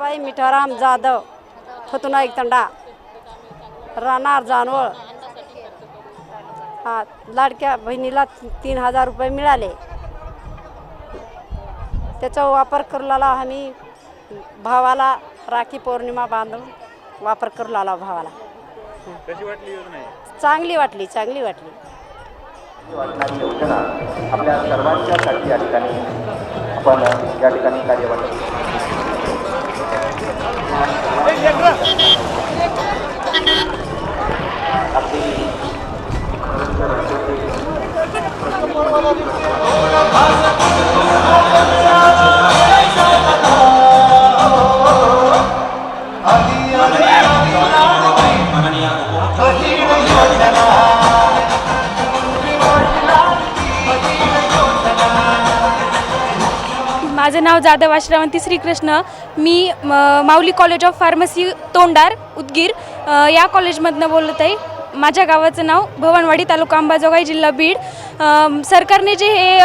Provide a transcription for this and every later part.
नाही मिठाराम जाधव फतुनाईक तंडा राणार जानवळ. हा लाडक्या बहिणीला तीन हजार रुपये मिळाले. त्याचा वापर करू आम्ही भावाला राखी पौर्णिमा बांधून वापर करू लागला भावाला. कशी वाटली योजना चांगली वाटली चांगली वाटली. वाटणारी योजना आपल्या सर्वांच्यासाठी या ठिकाणी आपण या ठिकाणी कार्यवाही माझं नाव जाधव आश्रावंती श्रीकृष्ण. मी म, माऊली college of pharmacy Tondar Udgir. या कॉलेजमधनं बोलत आहे. माझ्या गावाचं नाव भवनवाडी तालुका अंबाजोगाई जिल्हा बीड. सरकारने जे हे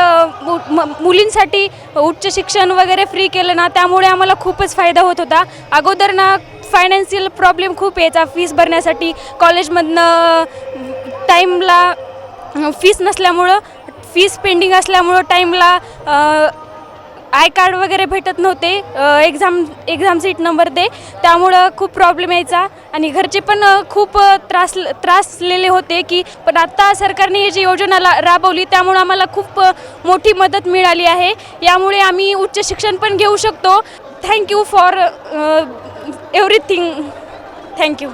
मु- मुलींसाठी उच्च शिक्षण वगैरे फ्री केलं ना त्यामुळे आम्हाला खूपच फायदा होत होता. अगोदर ना फायनान्शियल प्रॉब्लेम खूप यायचा फीस भरण्यासाठी कॉलेजमधनं टाईमला फीस नसल्यामुळं फीस पेंडिंग असल्यामुळं टाईमला आय कार्ड वगैरे भेटत नव्हते. एक्झाम एक्झाम सीट नंबर दे. त्यामुळं खूप प्रॉब्लेम यायचा. आणि घरचे पण खूप त्रास त्रासलेले होते की पण आत्ता सरकारने ही जी योजना ला राबवली त्यामुळं आम्हाला खूप मोठी मदत मिळाली आहे. यामुळे आम्ही उच्च शिक्षण पण घेऊ शकतो. Thank you for everything thank you